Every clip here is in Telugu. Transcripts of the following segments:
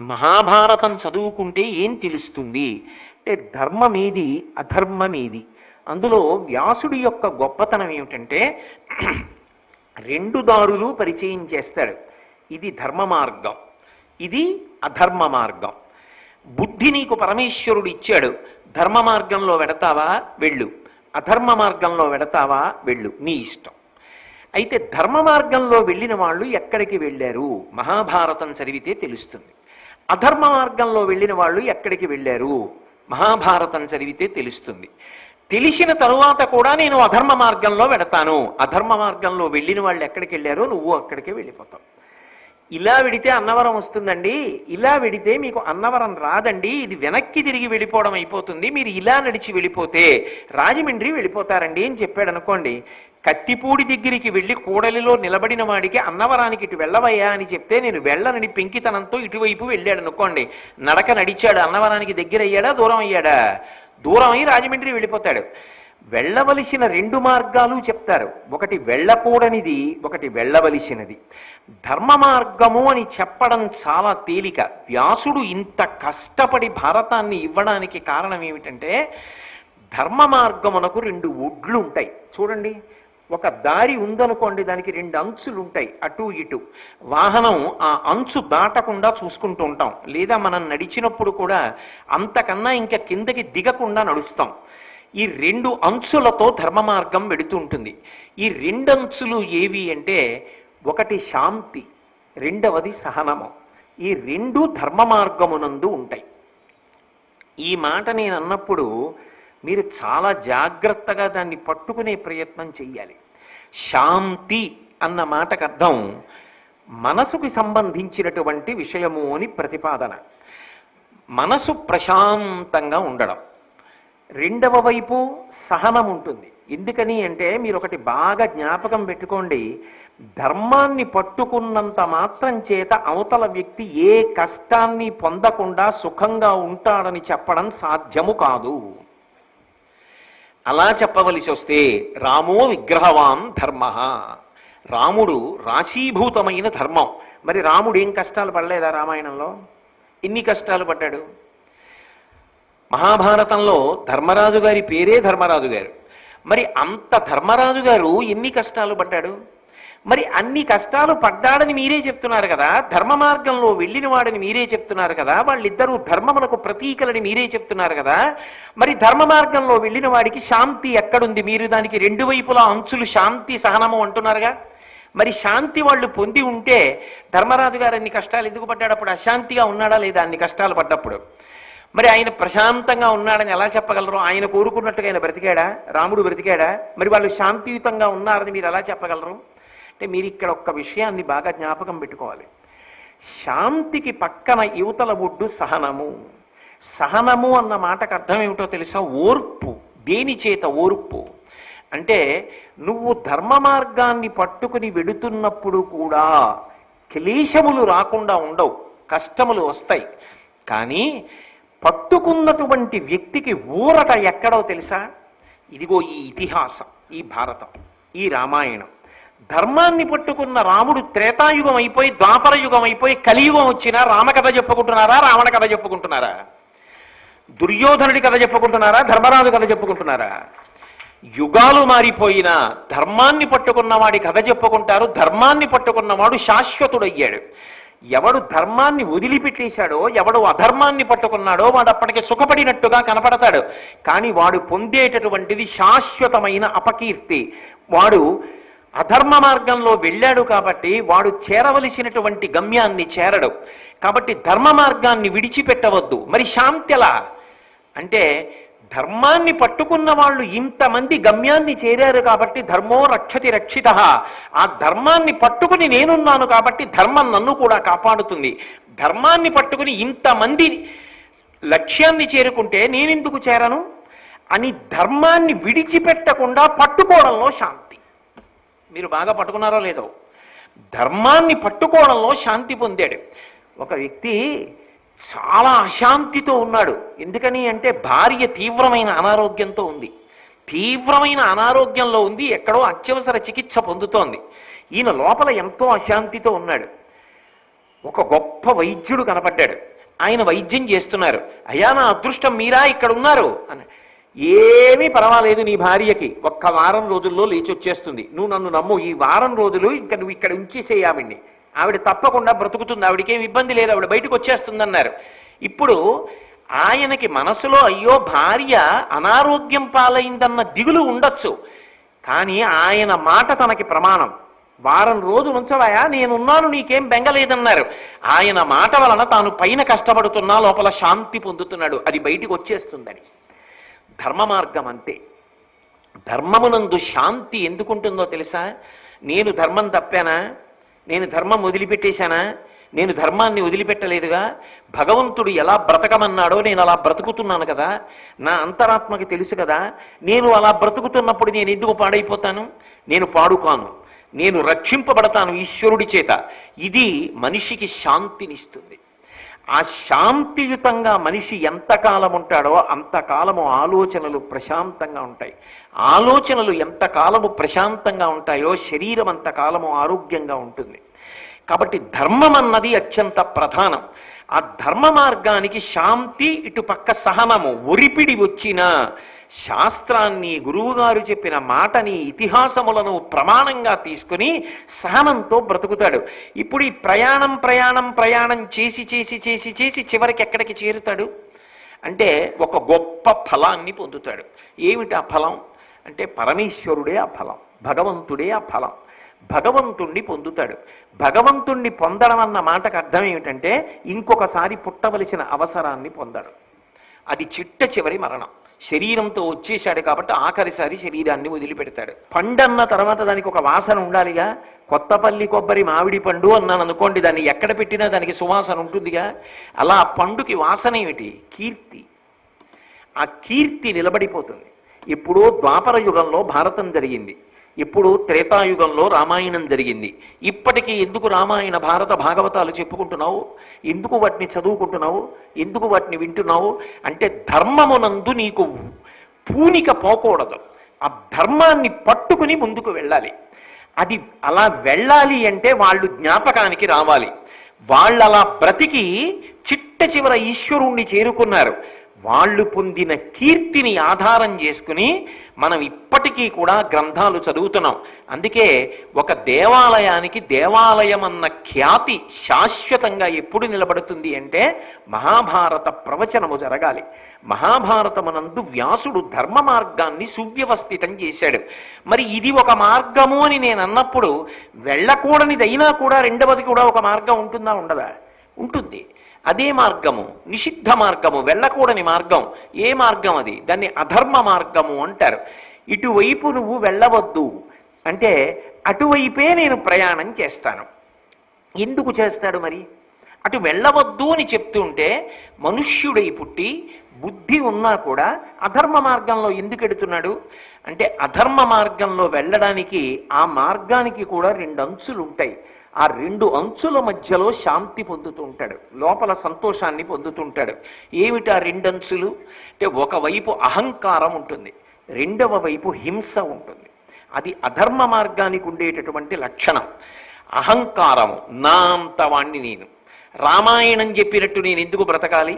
మహాభారతం చదువుకుంటే ఏం తెలుస్తుంది? అంటే ధర్మమేది అధర్మమేది? అందులో వ్యాసుడి యొక్క గొప్పతనం ఏమిటంటే రెండు దారులు పరిచయం చేస్తాడు. ఇది ధర్మ మార్గం ఇది అధర్మ మార్గం. బుద్ధి నీకు పరమేశ్వరుడు ఇచ్చాడు. ధర్మ మార్గంలో వెడతావా? వెళ్ళు. అధర్మ మార్గంలో వెడతావా? వెళ్ళు. నీ ఇష్టం. అయితే ధర్మ మార్గంలో వెళ్ళిన వాళ్ళు ఎక్కడికి వెళ్ళారు? మహాభారతం చదివితే తెలుస్తుంది. అధర్మ మార్గంలో వెళ్ళిన వాళ్ళు ఎక్కడికి వెళ్ళారు? మహాభారతం చదివితే తెలుస్తుంది. తెలిసిన తరువాత కూడా నేను అధర్మ మార్గంలో వెడతాను అధర్మ మార్గంలో వెళ్ళిన వాళ్ళు ఎక్కడికి వెళ్ళారో నువ్వు అక్కడికే వెళ్ళిపోతావు. ఇలా వెడితే అన్నవరం వస్తుందండి. ఇలా వెడితే మీకు అన్నవరం రాదండి. ఇది వెనక్కి తిరిగి వెళ్ళిపోవడం అయిపోతుంది. మీరు ఇలా నడిచి వెళ్ళిపోతే రాజమండ్రి వెళ్ళిపోతారండి అని చెప్పాడు అనుకోండి. కత్తిపూడి దగ్గరికి వెళ్ళి కూడలిలో నిలబడిన వాడికి అన్నవరానికి ఇటు వెళ్ళవయ్యా అని చెప్తే నేను వెళ్ళనని పెంకితనంతో ఇటువైపు వెళ్ళాడు. అనుకోండి నడక నడిచాడు అన్నవరానికి దగ్గర అయ్యాడా దూరం అయ్యాడా దూరం అయ్యి రాజమండ్రి వెళ్ళిపోతాడు. వెళ్ళవలసిన రెండు మార్గాలు చెప్తారు. ఒకటి వెళ్ళకూడనిది ఒకటి వెళ్ళవలసినది. ధర్మ మార్గము అని చెప్పడం చాలా తేలిక. వ్యాసుడు ఇంత కష్టపడి భారతాన్ని ఇవ్వడానికి కారణం ఏమిటంటే ధర్మ మార్గమునకు రెండు ఒడ్లు ఉంటాయి. చూడండి ఒక దారి ఉందనుకోండి దానికి రెండు అంచులు ఉంటాయి అటు ఇటు. వాహనం ఆ అంచు దాటకుండా చూసుకుంటూ ఉంటాం. లేదా మనం నడిచినప్పుడు కూడా అంతకన్నా ఇంకా కిందకి దిగకుండా నడుస్తాం. ఈ రెండు అంచులతో ధర్మ మార్గం వెడుతూ ఉంటుంది. ఈ రెండు అంచులు ఏవి అంటే ఒకటి శాంతి రెండవది సహనము. ఈ రెండు ధర్మ మార్గమునందు ఉంటాయి. ఈ మాట నేను అన్నప్పుడు మీరు చాలా జాగ్రత్తగా దాన్ని పట్టుకునే ప్రయత్నం చెయ్యాలి. శాంతి అన్న మాటకు అర్థం మనసుకు సంబంధించినటువంటి విషయము అని ప్రతిపాదన. మనసు ప్రశాంతంగా ఉండడం. రెండవ వైపు సహనం ఉంటుంది. ఎందుకని అంటే మీరు ఒకటి బాగా జ్ఞాపకం పెట్టుకోండి. ధర్మాన్ని పట్టుకున్నంత మాత్రం చేత అవతల వ్యక్తి ఏ కష్టాన్ని పొందకుండా సుఖంగా ఉంటాడని చెప్పడం సాధ్యము కాదు. అలా చెప్పవలసి వస్తే రామో విగ్రహవాన్ ధర్మ. రాముడు రాశీభూతమైన ధర్మం. మరి రాముడు ఏం కష్టాలు పడలేదా రామాయణంలో? ఎన్ని కష్టాలు పడ్డాడు? మహాభారతంలో ధర్మరాజు గారి పేరే ధర్మరాజు గారు. మరి అంత ధర్మరాజు గారు ఎన్ని కష్టాలు పడ్డాడు? మరి అన్ని కష్టాలు పడ్డాడని మీరే చెప్తున్నారు కదా? ధర్మ మార్గంలో వెళ్ళిన వాడని మీరే చెప్తున్నారు కదా? వాళ్ళిద్దరూ ధర్మములకు ప్రతీకలని మీరే చెప్తున్నారు కదా? మరి ధర్మ మార్గంలో వెళ్ళిన వాడికి శాంతి ఎక్కడుంది? మీరు దానికి రెండు వైపులా అంచులు శాంతి సహనము అంటున్నారుగా? మరి శాంతి వాళ్ళు పొంది ఉంటే ధర్మరాజు గారు అన్ని కష్టాలు ఎందుకు పడ్డాడప్పుడు అశాంతిగా ఉన్నాడా లేదా అన్ని కష్టాలు పడ్డప్పుడు? మరి ఆయన ప్రశాంతంగా ఉన్నాడని ఎలా చెప్పగలరు? ఆయన కోరుకున్నట్టుగా ఆయన బ్రతికాడా? రాముడు బ్రతికాడా? మరి వాళ్ళు శాంతియుతంగా ఉన్నారని మీరు ఎలా చెప్పగలరు? అంటే మీరు ఇక్కడ ఒక్క విషయాన్ని బాగా జ్ఞాపకం పెట్టుకోవాలి. శాంతికి పక్కన యువతల ఒడ్డు సహనము. సహనము అన్న మాటకు అర్థం ఏమిటో తెలుసా? ఓర్పు. దేని చేత ఓర్పు? అంటే నువ్వు ధర్మ మార్గాన్ని పట్టుకుని వెడుతున్నప్పుడు కూడా క్లేశములు రాకుండా ఉండవు. కష్టములు వస్తాయి. కానీ పట్టుకున్నటువంటి వ్యక్తికి ఊరట ఎక్కడో తెలుసా? ఇదిగో ఈ ఇతిహాసం ఈ భారతం ఈ రామాయణం. ధర్మాన్ని పట్టుకున్న రాముడు త్రేతాయుగం అయిపోయి ద్వాపర యుగం అయిపోయి కలియుగం వచ్చినా రామకథ చెప్పుకుంటున్నారా రావణ కథ చెప్పుకుంటున్నారా? దుర్యోధనుడి కథ చెప్పుకుంటున్నారా ధర్మరాజు కథ చెప్పుకుంటున్నారా? యుగాలు మారిపోయినా ధర్మాన్ని పట్టుకున్న వాడి కథ చెప్పుకుంటారు ధర్మాన్ని పట్టుకున్నవాడు శాశ్వతుడయ్యాడు. ఎవడు ధర్మాన్ని వదిలిపెట్టేశాడో ఎవడు అధర్మాన్ని పట్టుకున్నాడో వాడు అప్పటికి సుఖపడినట్టుగా కనపడతాడు. కానీ వాడు పొందేటటువంటిది శాశ్వతమైన అపకీర్తి. వాడు అధర్మ మార్గంలో వెళ్ళాడు కాబట్టి వాడు చేరవలసినటువంటి గమ్యాన్ని చేరడు. కాబట్టి ధర్మ మార్గాన్ని విడిచిపెట్టవద్దు. మరి శాంతి ఎలా? అంటే ధర్మాన్ని పట్టుకున్న వాళ్ళు ఇంతమంది గమ్యాన్ని చేరారు కాబట్టి ధర్మో రక్షతి రక్షిత. ఆ ధర్మాన్ని పట్టుకుని నేనున్నాను కాబట్టి ధర్మం నన్ను కూడా కాపాడుతుంది. ధర్మాన్ని పట్టుకుని ఇంతమంది లక్ష్యాన్ని చేరుకుంటే నేనెందుకు చేరను? అని ధర్మాన్ని విడిచిపెట్టకుండా పట్టుకోవడంలో శాంతి. మీరు బాగా పట్టుకున్నారో లేదో. ధర్మాన్ని పట్టుకోవడంలో శాంతి పొందాడు. ఒక వ్యక్తి చాలా అశాంతితో ఉన్నాడు. ఎందుకని అంటే భార్య తీవ్రమైన అనారోగ్యంతో ఉంది. తీవ్రమైన అనారోగ్యంలో ఉంది ఎక్కడో అత్యవసర చికిత్స పొందుతోంది. ఈయన లోపల ఎంతో అశాంతితో ఉన్నాడు. ఒక గొప్ప వైద్యుడు కనపడ్డాడు. ఆయన వైద్యం చేస్తున్నారు. అయ్యా నా అదృష్టం మీరా? ఇక్కడ ఉన్నారు అని ఏమీ పర్వాలేదు నీ భార్యకి. ఒక్క వారం రోజుల్లో లేచి వచ్చేస్తుంది. నువ్వు నన్ను నమ్ము ఈ వారం రోజులు ఇంకా నువ్వు ఇక్కడ ఉంచేసేయి ఆవిడ తప్పకుండా బ్రతుకుతుంది ఆవిడకి ఏమి ఇబ్బంది లేదు ఆవిడ బయటకు వచ్చేస్తుంది అన్నారు ఇప్పుడు ఆయనకి మనసులో అయ్యో భార్య అనారోగ్యం పాలైందన్న దిగులు ఉండొచ్చు. కానీ ఆయన మాట తనకి ప్రమాణం. వారం రోజులు ఉంచవాయా? నేనున్నాను నీకేం బెంగలేదన్నారు. ఆయన మాట వలన తాను పైన కష్టపడుతున్నా లోపల శాంతి పొందుతున్నాడు. అది బయటికి వచ్చేస్తుందని. ధర్మ మార్గం అంతే. ధర్మమునందు శాంతి ఎందుకుంటుందో తెలుసా? నేను ధర్మం తప్పానా? నేను ధర్మం వదిలిపెట్టేశానా? నేను ధర్మాన్ని వదిలిపెట్టలేదుగా? భగవంతుడు ఎలా బ్రతకమన్నాడో నేను అలా బ్రతుకుతున్నాను కదా? నా అంతరాత్మకి తెలుసు కదా? నేను అలా బ్రతుకుతున్నప్పుడు నేను ఎందుకు పాడైపోతాను? నేను పాడుకాను. నేను రక్షింపబడతాను ఈశ్వరుడి చేత. ఇది మనిషికి శాంతినిస్తుంది. ఆ శాంతియుతంగా మనిషి ఎంతకాలం ఉంటాడో అంతకాలము ఆలోచనలు ప్రశాంతంగా ఉంటాయి. ఆలోచనలు ఎంతకాలము ప్రశాంతంగా ఉంటాయో శరీరం అంతకాలము ఆరోగ్యంగా ఉంటుంది. కాబట్టి ధర్మం అన్నది అత్యంత ప్రధానం. ఆ ధర్మ మార్గానికి శాంతి ఇటు పక్క సహనము. ఒరిపిడి వచ్చిన శాస్త్రాన్ని గురువుగారు చెప్పిన మాటని ఇతిహాసములను ప్రమాణంగా తీసుకుని సహనంతో బ్రతుకుతాడు. ఇప్పుడు ఈ ప్రయాణం ప్రయాణం ప్రయాణం చేసి చేసి చేసి చేసి చివరికి ఎక్కడికి చేరుతాడు? అంటే ఒక గొప్ప ఫలాన్ని పొందుతాడు. ఏమిటి ఆ ఫలం? అంటే పరమేశ్వరుడే ఆ ఫలం భగవంతుడే ఆ ఫలం. భగవంతుణ్ణి పొందుతాడు. భగవంతుణ్ణి పొందడం అన్న మాటకు అర్థం ఏమిటంటే ఇంకొకసారి పుట్టవలసిన అవసరాన్ని పొందడం. అది చిట్ట చివరి మరణం. శరీరంతో వచ్చేశాడు కాబట్టి ఆఖరిసారి శరీరాన్ని వదిలిపెడతాడు. పండన్న తర్వాత దానికి ఒక వాసన ఉండాలిగా. కొత్తపల్లి కొబ్బరి మామిడి పండు అన్నాను అనుకోండి దాన్ని ఎక్కడ పెట్టినా దానికి సువాసన ఉంటుందిగా. అలా ఆ పండుకి వాసన ఏమిటి? కీర్తి. ఆ కీర్తి నిలబడిపోతుంది. ఎప్పుడో ద్వాపర యుగంలో భారతం జరిగింది. ఇప్పుడు త్రేతాయుగంలో రామాయణం జరిగింది. ఇప్పటికీ ఎందుకు రామాయణ భారత భాగవతాలు చెప్పుకుంటున్నావు? ఎందుకు వాటిని చదువుకుంటున్నావు? ఎందుకు వాటిని వింటున్నావు? అంటే ధర్మమునందు నీకు పూనిక పోకూడదు. ఆ ధర్మాన్ని పట్టుకుని ముందుకు వెళ్ళాలి. అది అలా వెళ్ళాలి అంటే వాళ్ళు జ్ఞాపకానికి రావాలి. వాళ్ళు అలా బ్రతికి చిట్ట చివర ఈశ్వరుణ్ణి చేరుకున్నారు. వాళ్ళు పొందిన కీర్తిని ఆధారం చేసుకుని మనం ఇప్పటికీ కూడా గ్రంథాలు చదువుతున్నాం. అందుకే ఒక దేవాలయానికి దేవాలయం అన్న ఖ్యాతి శాశ్వతంగా ఎప్పుడు నిలబడుతుంది అంటే మహాభారత ప్రవచనము జరగాలి. మహాభారతమునందు వ్యాసుడు ధర్మ మార్గాన్ని సువ్యవస్థితం చేశాడు. మరి ఇది ఒక మార్గము అని నేను అన్నప్పుడు వెళ్ళకూడనిదైనా కూడా రెండవది కూడా ఒక మార్గం ఉంటుందా ఉండదా? ఉంటుంది. అదే మార్గము నిషిద్ధ మార్గము వెళ్ళకూడని మార్గం. ఏ మార్గం అది? దాన్ని అధర్మ మార్గము అంటారు. ఇటువైపు నువ్వు వెళ్ళవద్దు. అంటే అటువైపే నేను ప్రయాణం చేస్తాను. ఎందుకు చేస్తాడు మరి? అటు వెళ్ళవద్దు అని చెప్తుంటే మనుష్యుడై పుట్టి బుద్ధి ఉన్నా కూడా అధర్మ మార్గంలో ఎందుకు ఎడుతున్నాడు? అంటే అధర్మ మార్గంలో వెళ్ళడానికి ఆ మార్గానికి కూడా రెండు అంచులు ఉంటాయి ఆ రెండు అంచుల మధ్యలో శాంతి పొందుతూ ఉంటాడు లోపల సంతోషాన్ని పొందుతుంటాడు. ఏమిటి ఆ రెండు అంచులు అంటే ఒకవైపు అహంకారం ఉంటుంది రెండవ వైపు హింస ఉంటుంది. అది అధర్మ మార్గానికి ఉండేటటువంటి లక్షణం. అహంకారము నా నేను. రామాయణం చెప్పినట్టు నేను ఎందుకు బ్రతకాలి?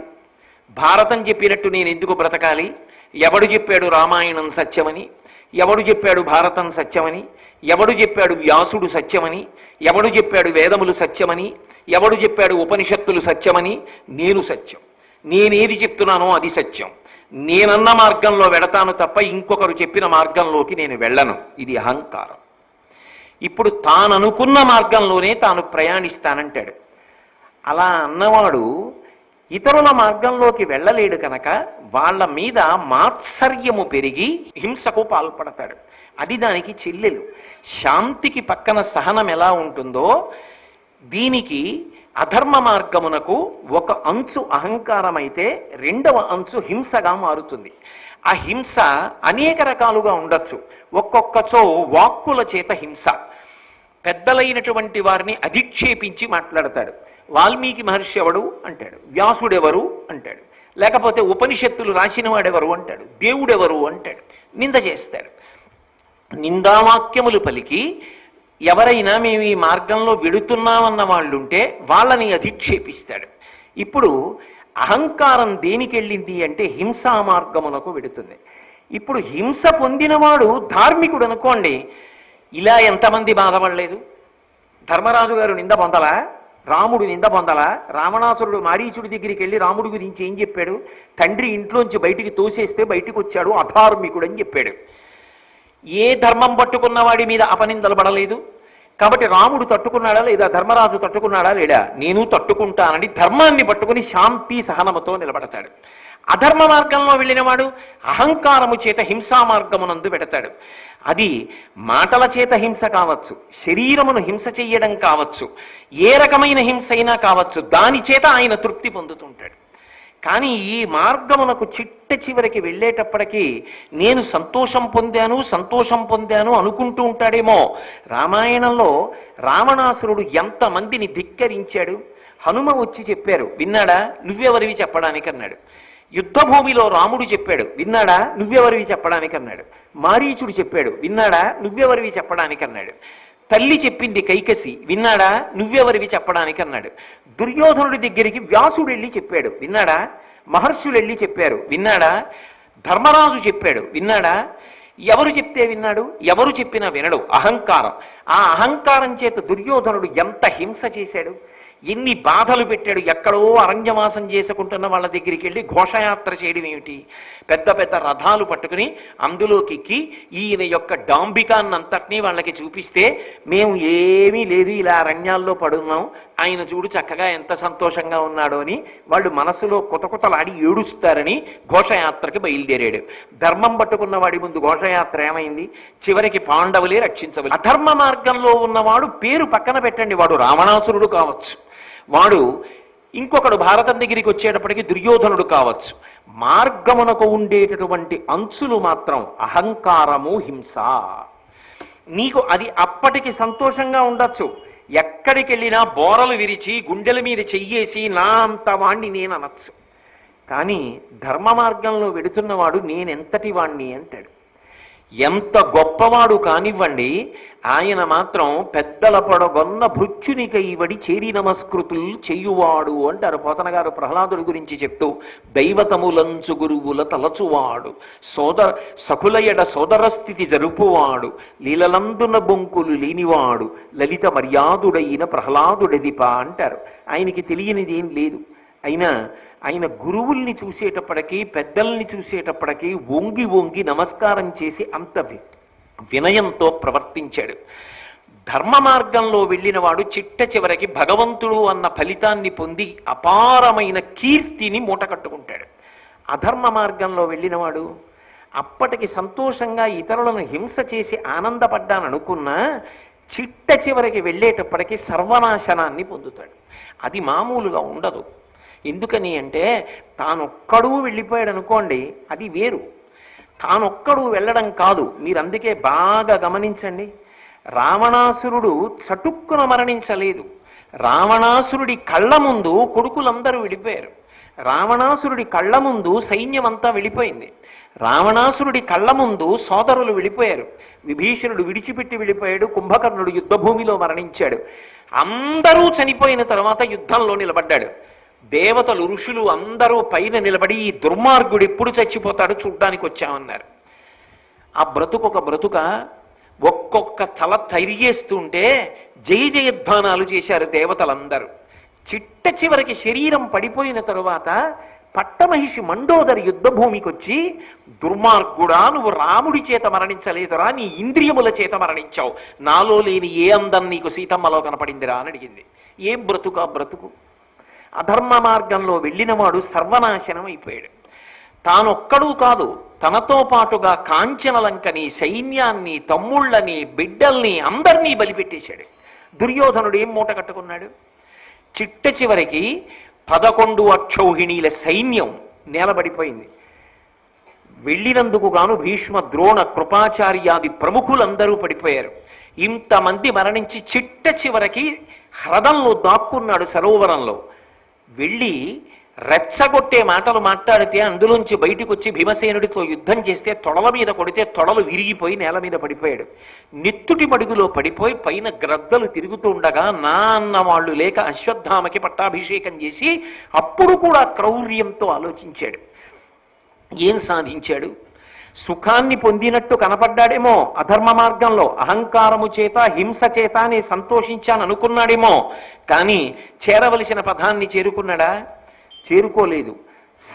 భారతం చెప్పినట్టు నేను ఎందుకు బ్రతకాలి? ఎవడు చెప్పాడు రామాయణం సత్యమని? ఎవడు చెప్పాడు భారతం సత్యమని? ఎవడు చెప్పాడు వ్యాసుడు సత్యమని? ఎవడు చెప్పాడు వేదములు సత్యమని? ఎవడు చెప్పాడు ఉపనిషత్తులు సత్యమని? నేను సత్యం. నేనేది చెప్తున్నానో అది సత్యం. నేనన్న మార్గంలో వెడతాను తప్ప ఇంకొకరు చెప్పిన మార్గంలోకి నేను వెళ్ళను. ఇది అహంకారం. ఇప్పుడు తాను అనుకున్న మార్గంలోనే తాను ప్రయాణిస్తానంటాడు. అలా అన్నవాడు ఇతరుల మార్గంలోకి వెళ్ళలేడు కనుక వాళ్ళ మీద మాత్సర్యము పెరిగి హింసకు పాల్పడతాడు. అది దానికి చెల్లెలు. శాంతికి పక్కన సహనం ఎలా ఉంటుందో దీనికి అధర్మ మార్గమునకు ఒక అంచు అహంకారమైతే రెండవ అంచు హింసగా మారుతుంది. ఆ హింస అనేక రకాలుగా ఉండొచ్చు. ఒక్కొక్కచో వాక్కుల చేత హింస. పెద్దలైనటువంటి వారిని అధిక్షేపించి మాట్లాడతాడు. వాల్మీకి మహర్షి ఎవడు అంటాడు. వ్యాసుడెవరు అంటాడు. లేకపోతే ఉపనిషత్తులు రాసిన వాడెవరు అంటాడు. దేవుడెవరు అంటాడు. నింద చేస్తాడు. నిందావాక్యములు పలికి ఎవరైనా మేము ఈ మార్గంలో వెడుతున్నామన్న వాళ్ళుంటే వాళ్ళని అధిక్షేపిస్తాడు. ఇప్పుడు అహంకారం దేనికి వెళ్ళింది అంటే హింసా మార్గమునకు వెడుతుంది. ఇప్పుడు హింస పొందినవాడు ధార్మికుడు అనుకోండి ఇలా ఎంతమంది బాధపడలేదు? ధర్మరాజు గారు నింద పొందలా? రాముడు నింద పొందలా? రావణాసురుడు మారీచుడి దగ్గరికి వెళ్ళి రాముడి గురించి ఏం చెప్పాడు? తండ్రి ఇంట్లోంచి బయటికి తోసేస్తే బయటికి వచ్చాడు అధార్మికుడు అని చెప్పాడు. ఏ ధర్మం పట్టుకున్న వాడి మీద అపనిందలు పడలేదు? కాబట్టి రాముడు తట్టుకున్నాడా లేదా ధర్మరాజు తట్టుకున్నాడా లేడా? నేను తట్టుకుంటానని ధర్మాన్ని పట్టుకుని శాంతి సహనముతో నిలబడతాడు. అధర్మ మార్గంలో వెళ్ళినవాడు అహంకారము చేత హింసా మార్గమునందు పెడతాడు. అది మాటల చేత హింస కావచ్చు శరీరమును హింస చెయ్యడం కావచ్చు ఏ రకమైన హింస అయినా కావచ్చు దాని చేత ఆయన తృప్తి పొందుతుంటాడు. కానీ ఈ మార్గమునకు చిట్ట చివరికి వెళ్ళేటప్పటికీ నేను సంతోషం పొందాను సంతోషం పొందాను అనుకుంటూ ఉంటాడేమో. రామాయణంలో రావణాసురుడు ఎంతమందిని ధిక్కరించాడు? హనుమ వచ్చి చెప్పారు విన్నాడా? నువ్వెవరివి చెప్పడానికి అన్నాడు యుద్ధభూమిలో రాముడు చెప్పాడు విన్నాడా? నువ్వెవరివి చెప్పడానికి అన్నాడు మారీచుడు చెప్పాడు విన్నాడా? నువ్వెవరివి చెప్పడానికి అన్నాడు తల్లి చెప్పింది కైకసి విన్నాడా? నువ్వెవరివి చెప్పడానికి అన్నాడు. దుర్యోధనుడి దగ్గరికి వ్యాసుడు వెళ్ళి చెప్పాడు. విన్నాడా? మహర్షులు వెళ్ళి చెప్పారు. విన్నాడా? ధర్మరాజు చెప్పాడు. విన్నాడా? ఎవరు చెప్తే విన్నాడు? ఎవరు చెప్పినా వినడు. అహంకారం. ఆ అహంకారం చేత దుర్యోధనుడు ఎంత హింస చేశాడు? ఎన్ని బాధలు పెట్టాడు ఎక్కడో అరణ్యవాసం చేసుకుంటున్న వాళ్ళ దగ్గరికి వెళ్ళి ఘోషయాత్ర చేయడం ఏమిటి? పెద్ద పెద్ద రథాలు పట్టుకుని అందులోకి ఎక్కి ఈయన యొక్క డాంబికాన్నంతటినీ వాళ్ళకి చూపిస్తే మేము ఏమీ లేదు ఇలా అరణ్యాల్లో పడున్నాం. ఆయన చూడు చక్కగా ఎంత సంతోషంగా ఉన్నాడో అని వాళ్ళు మనసులో కుతకుతలాడి ఏడుస్తారని ఘోషయాత్రకి బయలుదేరాడు. ధర్మం పట్టుకున్న వాడి ముందు ఘోషయాత్ర ఏమైంది? చివరికి పాండవులే రక్షించవలసి అధర్మ మార్గంలో ఉన్నవాడు పేరు పక్కన పెట్టండి వాడు రావణాసురుడు కావచ్చు. వాడు ఇంకొకడు భారతం దగ్గరికి వచ్చేటప్పటికి దుర్యోధనుడు కావచ్చు. మార్గమునకు ఉండేటటువంటి అంచులు మాత్రం అహంకారము హింస. నీకు అది అప్పటికి సంతోషంగా ఉండొచ్చు. ఎక్కడికి వెళ్ళినా బోరలు విరిచి గుండెల మీద చెయ్యేసి నా అంత వాణ్ణి నేను అనొచ్చు కానీ ధర్మ మార్గంలో వెడుతున్నవాడు నేనెంతటి వాణ్ణి అంటాడు? ఎంత గొప్పవాడు కానివ్వండి ఆయన మాత్రం పెద్దల పొడగొన్న భృత్యునికైవడి చేరి నమస్కృతులు చెయ్యువాడు అంటారు. పోతనగారు ప్రహ్లాదుడి గురించి చెప్తూ దైవతములంచు గురువుల తలచువాడు సోదర సకులయడ సోదర స్థితి జరుపువాడు లీలలందున బొంకులు లేనివాడు లలిత మర్యాదుడైన ప్రహ్లాదుడదిప అంటారు. ఆయనకి తెలియనిది ఏం లేదు. అయినా ఆయన గురువుల్ని చూసేటప్పటికీ పెద్దల్ని చూసేటప్పటికీ వంగి వంగి నమస్కారం చేసి అంత వి- వినయంతో ప్రవర్తించాడు. ధర్మ మార్గంలో వెళ్ళినవాడు చిట్ట చివరికి భగవంతుడు అన్న ఫలితాన్ని పొంది అపారమైన కీర్తిని మూటకట్టుకుంటాడు. అధర్మ మార్గంలో వెళ్ళినవాడు అప్పటికి సంతోషంగా ఇతరులను హింస చేసి ఆనందపడ్డాననుకున్నా చిట్ట చివరికి వెళ్ళేటప్పటికి సర్వనాశనాన్ని పొందుతాడు. అది మామూలుగా ఉండదు. ఎందుకని అంటే తానొక్కడూ వెళ్ళిపోయాడు అనుకోండి అది వేరు. తానొక్కడు వెళ్ళడం కాదు. మీరు అందుకే బాగా గమనించండి. రావణాసురుడు చటుక్కున మరణించలేదు. రావణాసురుడి కళ్ళ ముందు కొడుకులందరూ వెళ్ళిపోయారు రావణాసురుడి కళ్ళ ముందు సైన్యం అంతా వెళ్ళిపోయింది. రావణాసురుడి కళ్ళ ముందు సోదరులు వెళ్ళిపోయారు. విభీషణుడు విడిచిపెట్టి వెళ్ళిపోయాడు. కుంభకర్ణుడు యుద్ధభూమిలో మరణించాడు. అందరూ చనిపోయిన తర్వాత యుద్ధంలో నిలబడ్డాడు. దేవతలు ఋషులు అందరూ పైన నిలబడి ఈ దుర్మార్గుడు ఎప్పుడు చచ్చిపోతాడు చూడ్డానికి వచ్చామన్నారు. ఆ బ్రతుకు ఒక బ్రతుక ఒక్కొక్క తల తరిగేస్తుంటే జయ జయధ్వానాలు చేశారు దేవతలందరూ. చిట్ట చివరికి శరీరం పడిపోయిన తరువాత పట్టమహిషి మండోదరి యుద్ధభూమికి వచ్చి దుర్మార్గుడా నువ్వు రాముడి చేత మరణించలేదురా నీ ఇంద్రియముల చేత మరణించావు. నాలో లేని ఏ అందం నీకు సీతమ్మలో కనపడిందిరా అని అడిగింది. ఏం బ్రతుకు ఆ బ్రతుకు? అధర్మ మార్గంలో వెళ్ళినవాడు సర్వనాశనం అయిపోయాడు. తానొక్కడూ కాదు తనతో పాటుగా కాంచనలంకని సైన్యాన్ని తమ్ముళ్ళని బిడ్డల్ని అందరినీ బలిపెట్టేశాడు. దుర్యోధనుడు ఏం మూట కట్టుకున్నాడు? చిట్ట చివరికి పదకొండు అక్షౌహిణీల సైన్యం నేలబడిపోయింది. వెళ్ళినందుకు గాను భీష్మ ద్రోణ కృపాచార్యాది ప్రముఖులందరూ పడిపోయారు. ఇంతమంది మరణించి చిట్ట చివరికి హ్రదంలో దాక్కున్నాడు సరోవరంలో. వెళ్ళి రెచ్చగొట్టే మాటలు మాట్లాడితే అందులోంచి బయటికి వచ్చి భీమసేనుడితో యుద్ధం చేస్తే తొడల మీద కొడితే తొడలు విరిగిపోయి నేల మీద పడిపోయాడు. నెత్తుటి మడుగులో పడిపోయి పైన గ్రద్దలు తిరుగుతూ ఉండగా నా అన్న వాళ్ళు లేక అశ్వత్థామకి పట్టాభిషేకం చేసి అప్పుడు కూడా క్రౌర్యంతో ఆలోచించాడు. ఏం సాధించాడు? సుఖాన్ని పొందినట్టు కనపడ్డాడేమో అధర్మ మార్గంలో. అహంకారము చేత హింస చేత అని సంతోషించాను అనుకున్నాడేమో. కానీ చేరవలసిన పదాన్ని చేరుకున్నాడా? చేరుకోలేదు.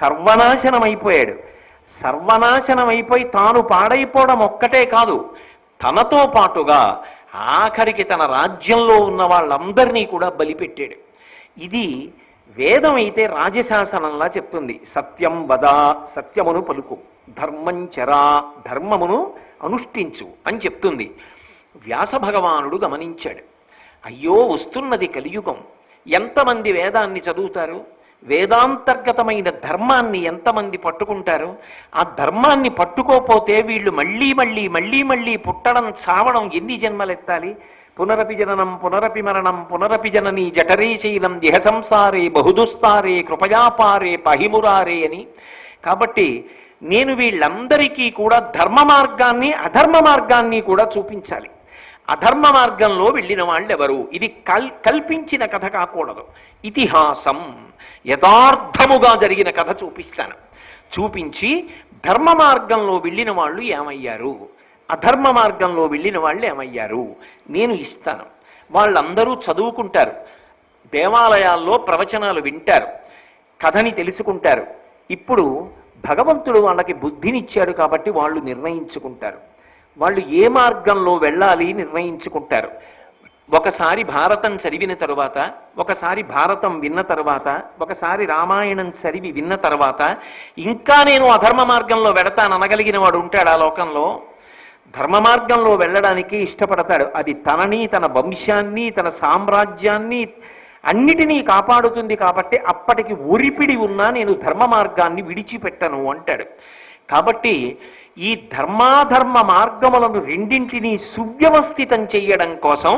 సర్వనాశనం అయిపోయాడు సర్వనాశనం అయిపోయి తాను పాడైపోవడం ఒక్కటే కాదు. తనతో పాటుగా ఆఖరికి తన రాజ్యంలో ఉన్న వాళ్ళందరినీ కూడా బలిపెట్టాడు. ఇది వేదం అయితే రాజశాసనంలా చెప్తుంది. సత్యం వదా సత్యమును పలుకు. ధర్మం చరా ధర్మమును అనుష్ఠించు అని చెప్తుంది. వ్యాస భగవానుడు గమనించాడు. అయ్యో వస్తున్నది కలియుగం. ఎంతమంది వేదాన్ని చదువుతారు? వేదాంతర్గతమైన ధర్మాన్ని ఎంతమంది పట్టుకుంటారు? ఆ ధర్మాన్ని పట్టుకోపోతే వీళ్ళు మళ్ళీ మళ్ళీ మళ్ళీ మళ్ళీ పుట్టడం చావడం ఎన్ని జన్మలెత్తాలి? పునరపి జననం పునరపి మరణం పునరపి జనని జఠరే దేహ సంసారే బహుదుస్తారే కృపయాపారే పహిమురారే అని. కాబట్టి నేను వీళ్ళందరికీ కూడా ధర్మ మార్గాన్ని అధర్మ మార్గాన్ని కూడా చూపించాలి. అధర్మ మార్గంలో వెళ్ళిన వాళ్ళు ఎవరు ఇది కల్ కల్పించిన కథ కాకూడదు. ఇతిహాసం. యథార్థముగా జరిగిన కథ చూపిస్తాను. చూపించి ధర్మ మార్గంలో వెళ్ళిన వాళ్ళు ఏమయ్యారు? అధర్మ మార్గంలో వెళ్ళిన వాళ్ళు ఏమయ్యారు? నేను ఇస్తాను. వాళ్ళందరూ చదువుకుంటారు. దేవాలయాల్లో ప్రవచనాలు వింటారు. కథని తెలుసుకుంటారు. ఇప్పుడు భగవంతుడు వాళ్ళకి బుద్ధినిచ్చాడు కాబట్టి వాళ్ళు నిర్ణయించుకుంటారు. వాళ్ళు ఏ మార్గంలో వెళ్ళాలి నిర్ణయించుకుంటారు. ఒకసారి భారతం చదివిన తరువాత ఒకసారి భారతం విన్న తరువాత ఒకసారి రామాయణం చదివి విన్న తర్వాత ఇంకా నేను అధర్మ మార్గంలో వెడతాను అనగలిగిన వాడు ఉంటాడు ఆ లోకంలో. ధర్మ మార్గంలో వెళ్ళడానికి ఇష్టపడతాడు. అది తనని తన వంశాన్ని తన సామ్రాజ్యాన్ని అన్నిటినీ కాపాడుతుంది కాబట్టి అప్పటికి ఉరిపిడి ఉన్నా నేను ధర్మ మార్గాన్ని విడిచిపెట్టను అంటాడు. కాబట్టి ఈ ధర్మాధర్మ మార్గములను రెండింటినీ సువ్యవస్థితం చేయడం కోసం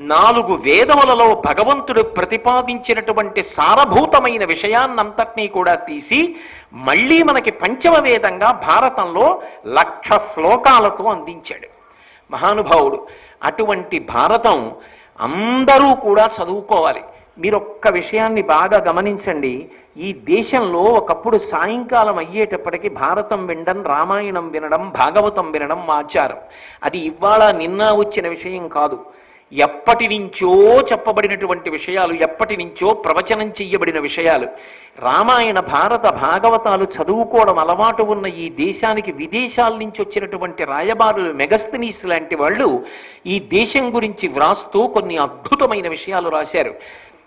నాలుగు వేదములలో భగవంతుడు ప్రతిపాదించినటువంటి సారభూతమైన విషయాన్నంతటినీ కూడా తీసి మళ్ళీ మనకి పంచమ వేదంగా భారతంలో లక్ష శ్లోకాలతో అందించాడు. మహానుభావుడు అటువంటి భారతం అందరూ కూడా చదువుకోవాలి. మీరు ఒక్క విషయాన్ని బాగా గమనించండి. ఈ దేశంలో ఒకప్పుడు సాయంకాలం అయ్యేటప్పటికి భారతం వినడం రామాయణం వినడం భాగవతం వినడం ఆచారం. అది ఇవాళ నిన్న వచ్చిన విషయం కాదు. ఎప్పటి నుంచో చెప్పబడినటువంటి విషయాలు ఎప్పటి నుంచో ప్రవచనం చెయ్యబడిన విషయాలు. రామాయణ భారత భాగవతాలు చదువుకోవడం అలవాటు ఉన్న ఈ దేశానికి విదేశాల నుంచి వచ్చినటువంటి రాయబారులు మెగస్తనీస్ లాంటి వాళ్ళు ఈ దేశం గురించి వ్రాస్తూ కొన్ని అద్భుతమైన విషయాలు రాశారు.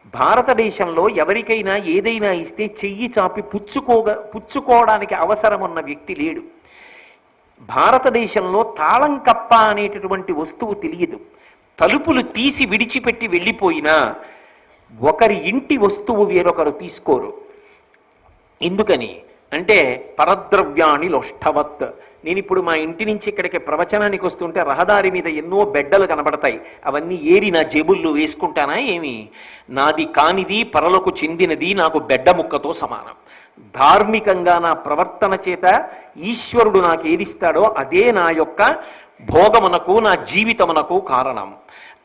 భారతదేశంలో ఎవరికైనా ఏదైనా ఇస్తే చెయ్యి చాపి పుచ్చుకోగ పుచ్చుకోవడానికి అవసరం ఉన్న వ్యక్తి లేడు. భారతదేశంలో తాళం కప్ప అనేటటువంటి వస్తువు తెలియదు. తలుపులు తీసి విడిచిపెట్టి వెళ్ళిపోయినా ఒకరి ఇంటి వస్తువు వేరొకరు తీసుకోరు. ఎందుకని? అంటే పరద్రవ్యాణి లోష్టవత్ నేను ఇప్పుడు మా ఇంటి నుంచి ఇక్కడికి ప్రవచనానికి వస్తుంటే రహదారి మీద ఎన్నో బెడ్డలు కనబడతాయి. అవన్నీ ఏరి నా జేబుల్లో వేసుకుంటానా ఏమి? నాది కానిది పరలకు చెందినది నాకు బెడ్డ ముక్కతో సమానం. ధార్మికంగా నా ప్రవర్తన చేత ఈశ్వరుడు నాకు ఏదిస్తాడో అదే నా యొక్క భోగమునకు నా జీవితమునకు కారణం.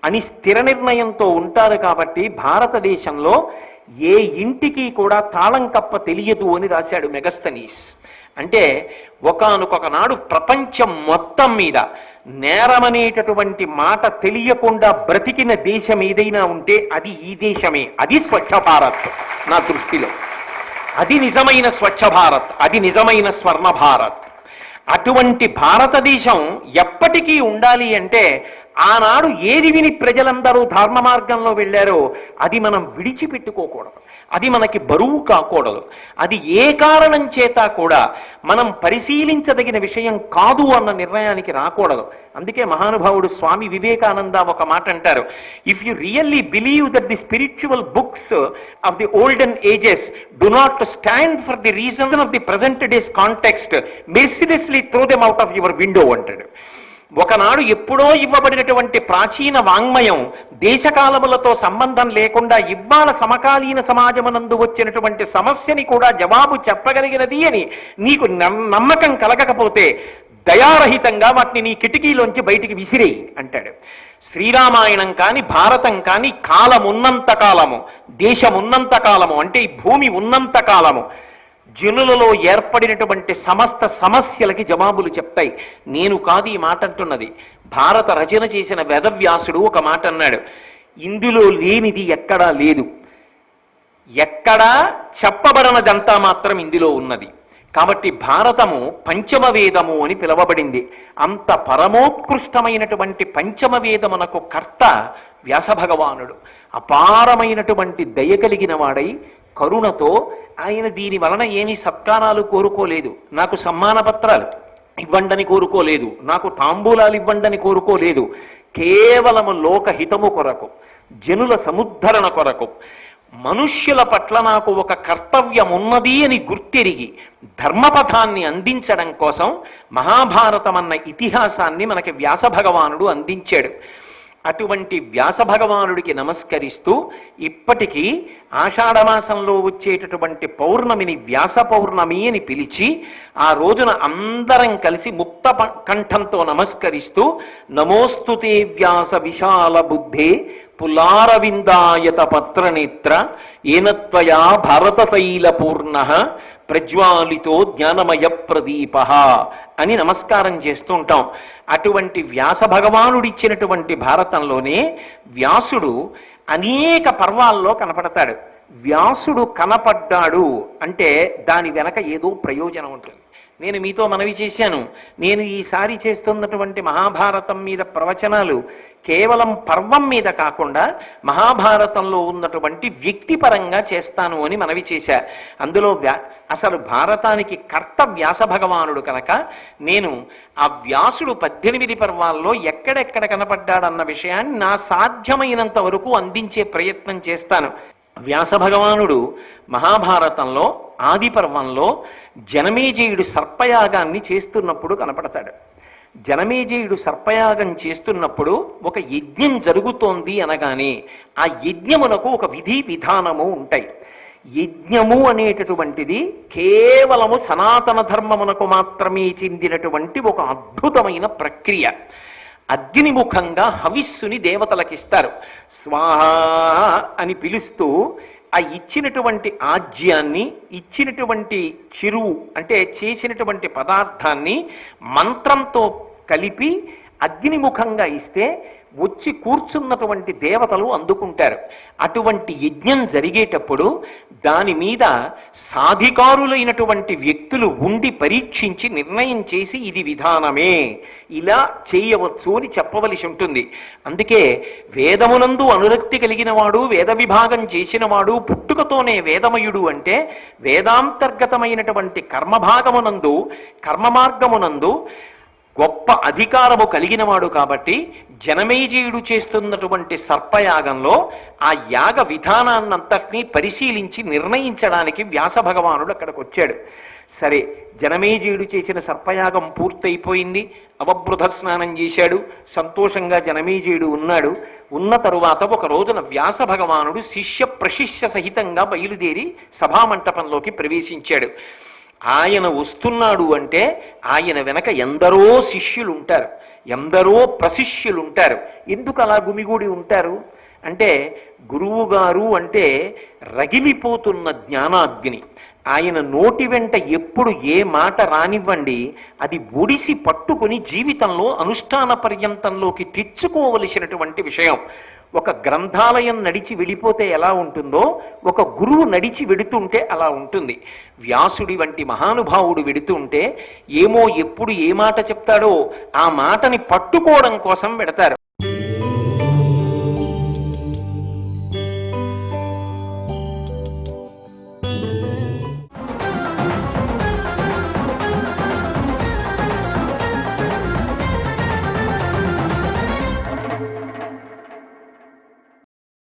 అని స్థిర నిర్ణయంతో ఉంటారు కాబట్టి భారతదేశంలో ఏ ఇంటికి కూడా తాళం కప్ప తెలియదు అని రాశాడు మెగస్తనీస్ అంటే ఒకానొక నాడు ప్రపంచం మొత్తం మీద నేరమనేటటువంటి మాట తెలియకుండా బ్రతికిన దేశం ఏదైనా ఉంటే అది ఈ దేశమే. అది స్వచ్ఛ భారత్ నా దృష్టిలో. అది నిజమైన స్వచ్ఛ భారత్. అది నిజమైన స్వర్ణ భారత్. అటువంటి భారతదేశం ఎప్పటికీ ఉండాలి అంటే ఆనాడు ఏది విని ప్రజలందరూ ధర్మ మార్గంలో వెళ్ళారో అది మనం విడిచిపెట్టుకోకూడదు. అది మనకి బరువు కాకూడదు. అది ఏ కారణం చేత కూడా మనం పరిశీలించదగిన విషయం కాదు అన్న నిర్ణయానికి రాకూడదు. అందుకే మహానుభావుడు స్వామి వివేకానంద ఒక మాట అంటారు. If you really believe that the spiritual books of the olden ages do not stand for the reason of the present days context mercilessly throw them out of your window అంటాడు. ఒకనాడు ఎప్పుడో ఇవ్వబడినటువంటి ప్రాచీన వాంగ్మయం దేశకాలములతో సంబంధం లేకుండా ఇవ్వాల సమకాలీన సమాజమునందు వచ్చినటువంటి సమస్యని కూడా జవాబు చెప్పగలిగినది అని నీకు నమ్మకం కలగకపోతే దయారహితంగా వాటిని నీ కిటికీలోంచి బయటికి విసిరేయి అంటాడు. శ్రీరామాయణం కాని భారతం కాని కాలం ఉన్నంత కాలము దేశం ఉన్నంత కాలము అంటే ఈ భూమి ఉన్నంత కాలము జనులలో ఏర్పడినటువంటి సమస్త సమస్యలకి జవాబులు చెప్తాయి. నేను కాదు ఈ మాట అంటున్నది. భారత రచన చేసిన వేదవ్యాసుడు ఒక మాట అన్నాడు. ఇందులో లేనిది ఎక్కడా లేదు. ఎక్కడా చెప్పబడనదంతా మాత్రం ఇందులో ఉన్నది. కాబట్టి భారతము పంచమ వేదము అని పిలువబడింది. అంత పరమోత్కృష్టమైనటువంటి పంచమ వేదమునకు కర్త వ్యాసభగవానుడు అపారమైనటువంటి దయ కలిగిన వాడై కరుణతో ఆయన దీని వలన ఏమి సత్కారాలు కోరుకోలేదు. నాకు సమ్మాన పత్రాలు ఇవ్వండని కోరుకోలేదు. నాకు తాంబూలాలు ఇవ్వండని కోరుకోలేదు. కేవలము లోకహితము కొరకు జనుల సముద్ధరణ కొరకు మనుష్యుల పట్ల నాకు ఒక కర్తవ్యం ఉన్నది అని గుర్తెరిగి ధర్మపథాన్ని అందించడం కోసం మహాభారతం అన్న ఇతిహాసాన్ని మనకి వ్యాస భగవానుడు అందించాడు. అటువంటి వ్యాస భగవానుడికి నమస్కరిస్తూ ఇప్పటికీ ఆషాఢమాసంలో వచ్చేటటువంటి పౌర్ణమిని వ్యాస పౌర్ణమి అని పిలిచి ఆ రోజున అందరం కలిసి ముక్త కంఠంతో నమస్కరిస్తూ నమోస్తుతే వ్యాస విశాల బుద్ధే పులారవిందాయత పత్రనేత్ర ఏనత్వయా భారతతైల పూర్ణ ప్రజ్వాలితో జ్ఞానమయ ప్రదీప అని నమస్కారం చేస్తూ ఉంటాం. అటువంటి వ్యాస భగవానుడిచ్చినటువంటి భారతంలోనే వ్యాసుడు అనేక పర్వాల్లో కనపడతాడు. వ్యాసుడు కనపడ్డాడు అంటే దాని వెనక ఏదో ప్రయోజనం ఉంటుంది. నేను మీతో మనవి చేశాను. నేను ఈసారి చేస్తున్నటువంటి మహాభారతం మీద ప్రవచనాలు కేవలం పర్వం మీద కాకుండా మహాభారతంలో ఉన్నటువంటి వ్యక్తిపరంగా చేస్తాను అని మనవి చేశా. అందులో వ్యా అసలు భారతానికి కర్త వ్యాస భగవానుడు కనుక నేను ఆ వ్యాసుడు పద్దెనిమిది పర్వాల్లో ఎక్కడెక్కడ కనపడ్డాడన్న విషయాన్ని నా సాధ్యమైనంత వరకు అందించే ప్రయత్నం చేస్తాను. వ్యాస భగవానుడు మహాభారతంలో ఆది పర్వంలో జనమేజయుడు సర్పయాగాన్ని చేస్తున్నప్పుడు కనపడతాడు. జనమేజయుడు సర్పయాగం చేస్తున్నప్పుడు ఒక యజ్ఞం జరుగుతోంది అనగానే ఆ యజ్ఞమునకు ఒక విధి విధానము ఉంటాయి. యజ్ఞము అనేటటువంటిది కేవలము సనాతన ధర్మమునకు మాత్రమే చెందినటువంటి ఒక అద్భుతమైన ప్రక్రియ. అగ్నిముఖంగా హవిస్సుని దేవతలకిస్తారు. స్వాహ అని పిలుస్తూ ఆ ఇచ్చినటువంటి ఆజ్యాన్ని ఇచ్చినటువంటి చిరువు అంటే చేసినటువంటి పదార్థాన్ని మంత్రంతో కలిపి అగ్నిముఖంగా ఇస్తే వచ్చి కూర్చున్నటువంటి దేవతలు అందుకుంటారు. అటువంటి యజ్ఞం జరిగేటప్పుడు దాని మీద సాధికారులైనటువంటి వ్యక్తులు ఉండి పరీక్షించి నిర్ణయం చేసి ఇది విధానమే ఇలా చేయవచ్చు అని చెప్పవలసి ఉంటుంది. అందుకే వేదమునందు అనురక్తి కలిగిన వాడు వేద విభాగం చేసినవాడు పుట్టుకతోనే వేదమయుడు అంటే వేదాంతర్గతమైనటువంటి కర్మభాగమునందు కర్మ మార్గమునందు గొప్ప అధికారము కలిగినవాడు కాబట్టి జనమేజయుడు చేస్తున్నటువంటి సర్పయాగంలో ఆ యాగ విధానాన్నంతటినీ పరిశీలించి నిర్ణయించడానికి వ్యాస భగవానుడు అక్కడికి వచ్చాడు. సరే జనమేజయుడు చేసిన సర్పయాగం పూర్తయిపోయింది. అవబృధ స్నానం చేశాడు. సంతోషంగా జనమేజయుడు ఉన్నాడు. ఉన్న తరువాత ఒక రోజున వ్యాస భగవానుడు శిష్య ప్రశిష్య సహితంగా బయలుదేరి సభామంటపంలోకి ప్రవేశించాడు. ఆయన వస్తున్నాడు అంటే ఆయన వెనక ఎందరో శిష్యులు ఉంటారు ఎందరో ప్రశిష్యులు ఉంటారు ఎందుకు అలా గుమిగూడి ఉంటారు? అంటే గురువు గారు అంటే రగిలిపోతున్న జ్ఞానాగ్ని. ఆయన నోటి వెంట ఎప్పుడు ఏ మాట రానివ్వండి అది ఒడిసి పట్టుకుని జీవితంలో అనుష్ఠాన పర్యంతంలోకి తెచ్చుకోవలసినటువంటి విషయం. ఒక గ్రంథాలయం నడిచి వెళ్ళిపోతే ఎలా ఉంటుందో ఒక గురువు నడిచి వెడుతుంటే అలా ఉంటుంది. వ్యాసుడి వంటి మహానుభావుడు వెడుతుంటే ఏమో ఎప్పుడు ఏ మాట చెప్తాడో ఆ మాటని పట్టుకోవడం కోసం పెడతారు